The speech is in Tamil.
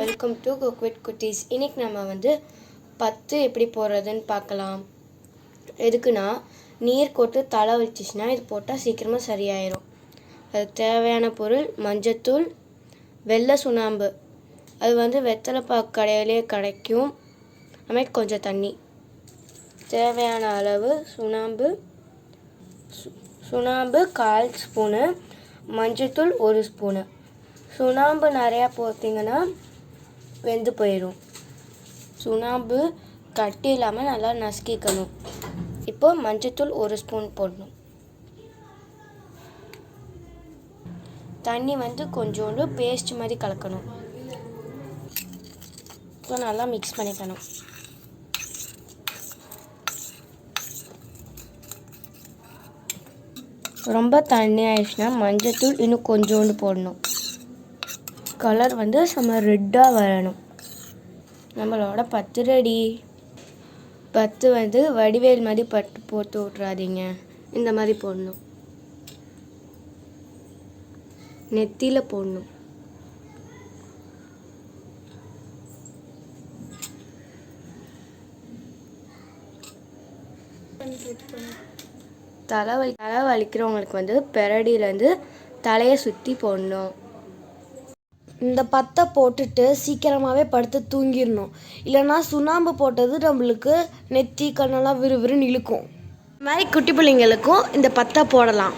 வெல்கம் டு குக்விட் குட்டீஸ் இன்னைக்கு நம்ம வந்து பத்து எப்படி போடுறதுன்னு பார்க்கலாம். எதுக்குன்னா நீர் கொட்டு தலை வலிச்சிச்சுன்னா இது போட்டால் சீக்கிரமாக சரியாயிரும். அதுக்கு தேவையான பொருள் மஞ்சத்தூள் வெள்ளை சுண்ணாம்பு. அது வந்து வெத்தலைப்பாக்கு கடையிலே கிடைக்கும். அதுமாதிரி கொஞ்சம் தண்ணி. தேவையான அளவு சுண்ணாம்பு சுண்ணாம்பு கால் ஸ்பூனு மஞ்சத்தூள் ஒரு ஸ்பூனு. சுண்ணாம்பு நிறையா போட்டிங்கன்னா வெந்து போயிடும் சுண்ணாம்பு கட்டி இல்லாமல் நல்லா நசுக்கிக்கணும். இப்போ மஞ்சத்தூள் ஒரு ஸ்பூன் போடணும். தண்ணி வந்து கொஞ்சோண்டு பேஸ்ட் மாதிரி கலக்கணும். இப்போ நல்லா மிக்ஸ் பண்ணிக்கணும். ரொம்ப தண்ணி ஆயிடுச்சுன்னா மஞ்சத்தூள் இன்னும் கொஞ்சோண்டு போடணும். கலர் வந்து செம்ம ரெட்டாக வரணும். நம்மளோட பத்து ரெடி பத்து வந்து வடிவேல் மாதிரி பட்டு போட்டு விட்றாதீங்க இந்த மாதிரி போடணும். நெத்தியில் போடணும். தலை வலி தலை வலிக்கிறவங்களுக்கு வந்து பெரடியிலேருந்து தலையை சுற்றி போடணும். இந்த பத்தை போட்டுட்டு சீக்கிரமாகவே படுத்து தூங்கிடணும். இல்லைன்னா சுண்ணாம்பு போட்டது நம்மளுக்கு நெத்தி கண்ணெல்லாம் விறுவிறுன்னு இழுக்கும். இந்த மாதிரி குட்டி பிள்ளைங்களுக்கும் இந்த பத்தை போடலாம்.